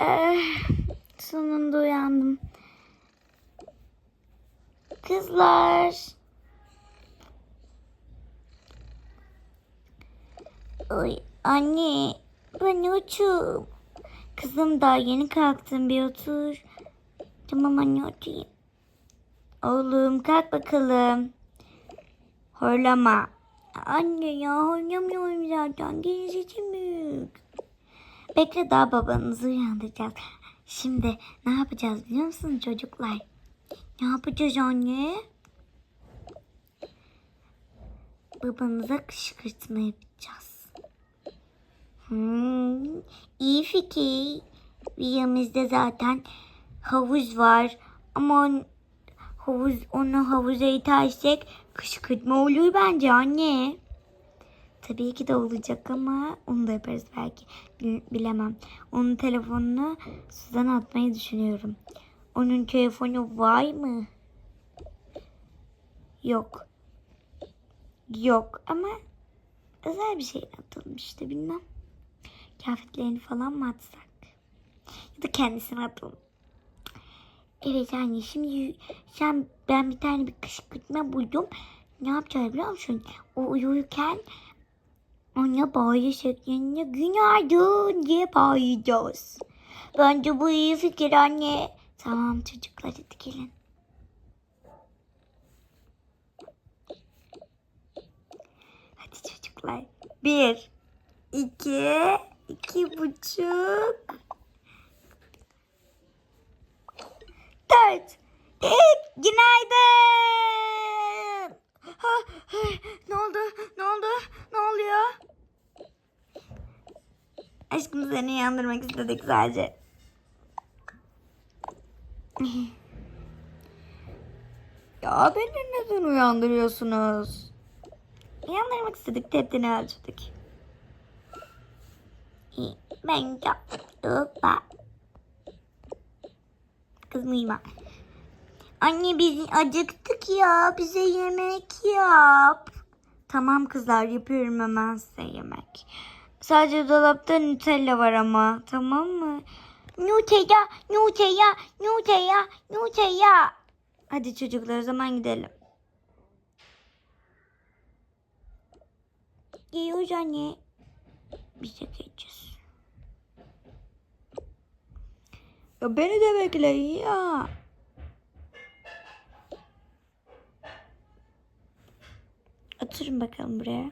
Eh, sonunda uyandım. Kızlar. Oy anne ben uçum. Kızım daha yeni kalktım bir otur. Tamam anne oturayım. Oğlum kalk bakalım. Horlama. Anne ya horlamıyorum zaten. Geri büyük. Bekle daha babanızı uyandıracağız. Şimdi ne yapacağız biliyor musunuz çocuklar? Ne yapacağız anne? Babanıza kışkırtma yapacağız. Hmm, iyi fikir. Viyamızda zaten havuz var. Ama on- havuz, onu havuza itersek kışkırtma olur bence anne. Tabii ki de olacak ama onu da yaparız belki. Bil- Bilemem. Onun telefonunu sudan atmayı düşünüyorum. Onun telefonu var mı? Yok. Yok ama özel bir şey atalım işte bilmem. Kıyafetlerini falan mı atsak? Ya da kendisine atalım. Evet anne şimdi sen ben bir tane bir kışkırtma buldum. Ne yapacağız biliyor musun? O uyurken ona bağırı şeklinde günaydın diye bağıracağız. Bence bu iyi fikir anne. Tamam çocuklar hadi gelin. Hadi çocuklar. Bir, iki, iki buçuk, dört. İlk günaydın. Ha, ha, ne oldu? Ne oldu? Ne oluyor? Aşkım seni uyandırmak istedik sadece. ya beni neden uyandırıyorsunuz? Uyandırmak istedik, tepkini ölçtük. Ben de. Kızım uyuma. Anne biz acıktık ya. Bize yemek yap. Tamam kızlar yapıyorum hemen size yemek. Sadece dolapta Nutella var ama. Tamam mı? Nutella, Nutella, Nutella, Nutella. Hadi çocuklar o zaman gidelim. Geliyoruz anne. Biz de geleceğiz. Ya beni de bekleyin ya. Oturun bakalım buraya.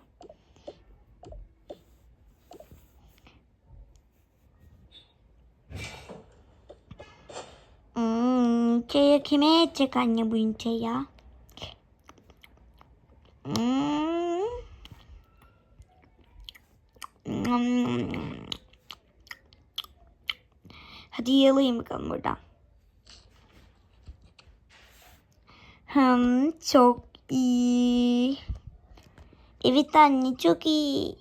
Hmm, çaya kime yetecek anne bu çaya? Hmm. Hadi yalayayım bakalım buradan. Hmm, çok iyi. Evet anne çok iyi.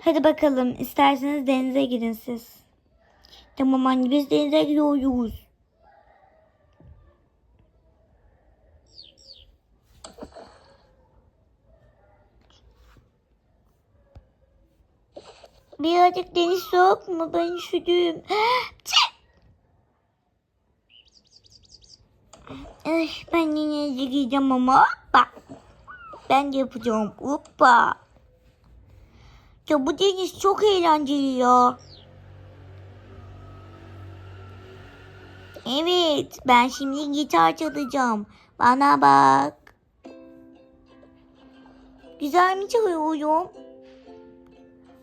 Hadi bakalım isterseniz denize girin siz. Tamam anne biz denize gidiyoruz. Birazcık deniz soğuk mu? Ben üşüdüm. Ay, ben denize gideceğim ama hoppa. Ben de yapacağım. Hoppa. Ya bu deniz çok eğlenceli ya. Evet, ben şimdi gitar çalacağım. Bana bak. Güzel mi çalıyorum?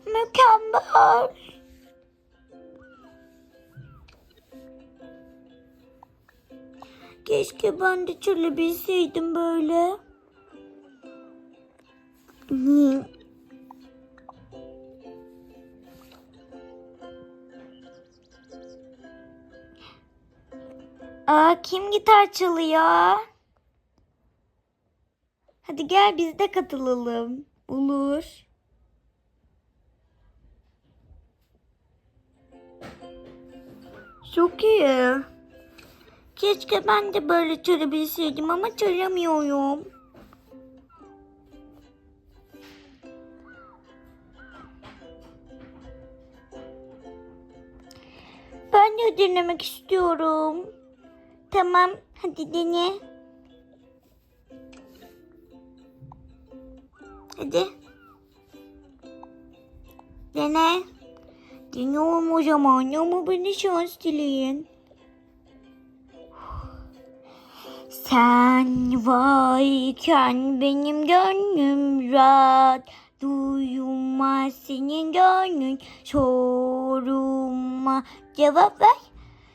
Mükemmel. Keşke ben de çalabilseydim böyle. Aa, kim gitar çalıyor? Hadi gel biz de katılalım. Olur. Çok iyi. Keşke ben de böyle çalabilseydim ama çalamıyorum. de denemek istiyorum. Tamam hadi dene. Hadi. Dene. Deniyorum o zaman ama bana şans dileyin. Sen varken benim gönlüm rahat Duyulmaz senin gönlün soruma cevap ver.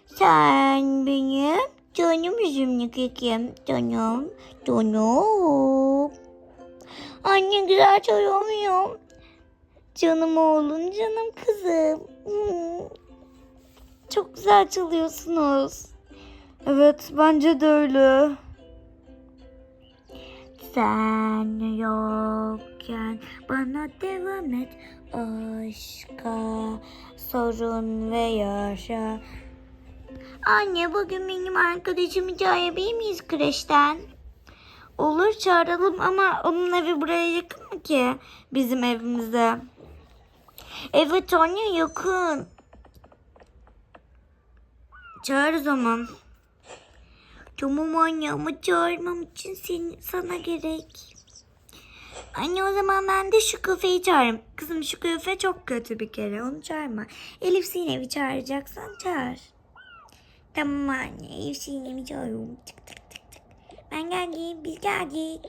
Sen benim canım yüzümlü kekim Canım, canım. Anne güzel çalamıyorum Canım oğlum, canım kızım. Hmm. Çok güzel çalıyorsunuz. Evet bence de öyle. Sen yokken bana devam et aşka sorun ve yaşa. Anne bugün benim arkadaşımı çağırabilir miyiz kreşten? Olur çağıralım ama onun evi buraya yakın mı ki bizim evimize? Evet anne yakın. Çağır o zaman. Anne ama çağırmam için seni, sana gerek. Anne o zaman ben de şu kafeyi çağırırım. Kızım şu kafe çok kötü bir kere onu çağırma. Elif Sinem'i çağıracaksan çağır. Tamam anne Elif Sinem'i çağırıyorum. Tık tık tık tık. Ben geldim biz geldik.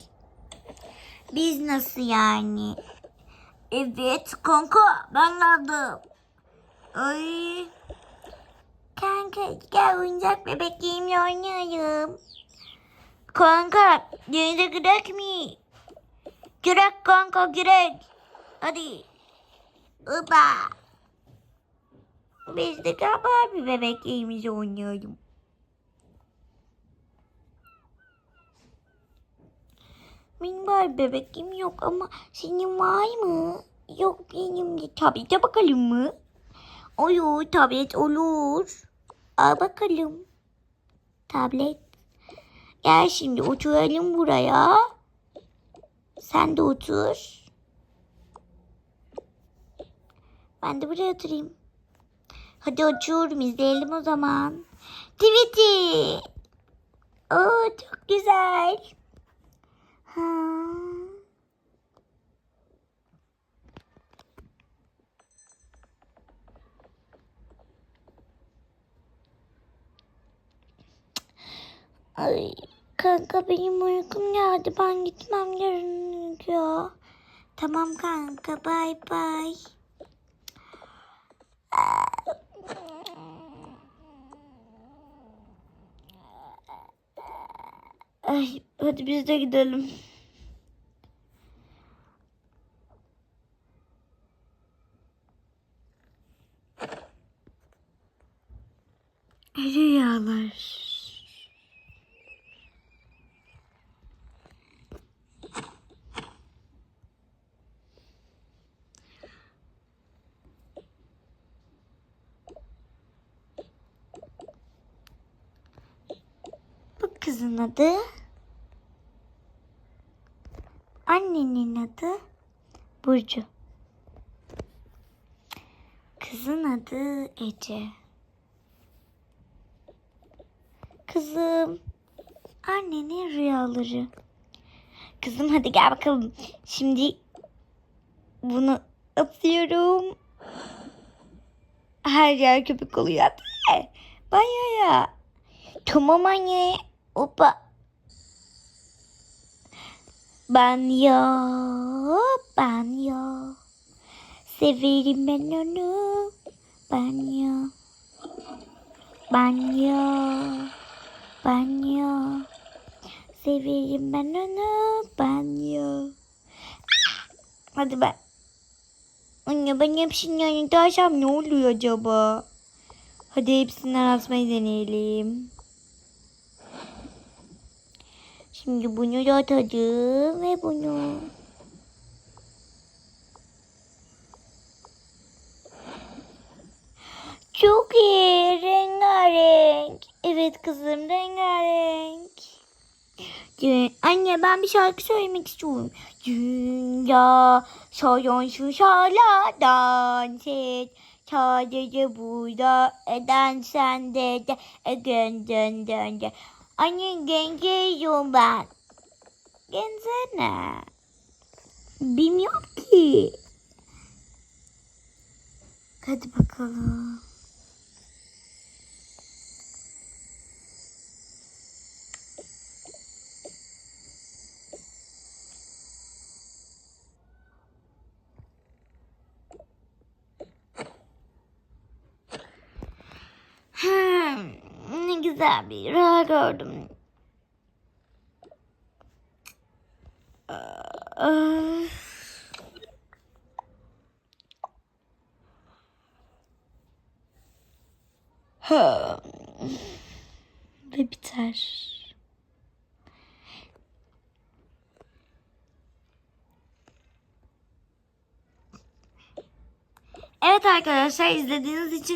Biz nasıl yani? Evet kanka ben geldim. Ay. Kanka gel oyuncak bebekliğimle oynayalım. Kanka denize girek mi? Girek kanka girek. Hadi. Uba. Biz de gel Barbie bebekliğimizi oynayalım. Benim Barbie bebekliğim yok ama senin var mı? Yok benim de. Tabii de bakalım mı? Olur tablet olur. Al bakalım. Tablet. Gel şimdi oturalım buraya. Sen de otur. Ben de buraya oturayım. Hadi oturum izleyelim o zaman. Tweety. Oo çok güzel. Ha. Ay kanka benim uykum geldi. Ben gitmem gerekiyor. Tamam kanka bay bay. Ay hadi biz de gidelim. Rüyalar. Bu kızın adı. Annenin adı Burcu. Kızın adı Ece. Kızım. Annenin rüyaları. Kızım hadi gel bakalım. Şimdi bunu atıyorum. Her yer köpük oluyor. Bayağı. Tamam anne. Hoppa. Banyo, banyo. Severim ben onu. Banyo. Banyo. Banyo. Severim ben onu. Banyo. Hadi ben. Anne ben hepsinin yanında açsam ne oluyor acaba? Hadi hepsinden atmayı deneyelim. Şimdi bunu da atadım ve bunu. Çok iyi. Rengarenk. Evet kızım rengarenk. Anne ben bir şarkı söylemek istiyorum. Dünya sorunsuz şarladan set. Sadece burada eden sende de e, dön dön dön dön. Anne genceyim ben. Gensene. Bilmiyorum ki. Hadi bakalım. Hmm, ne güzel bir rüya gördüm. Ve biter. Evet arkadaşlar izlediğiniz için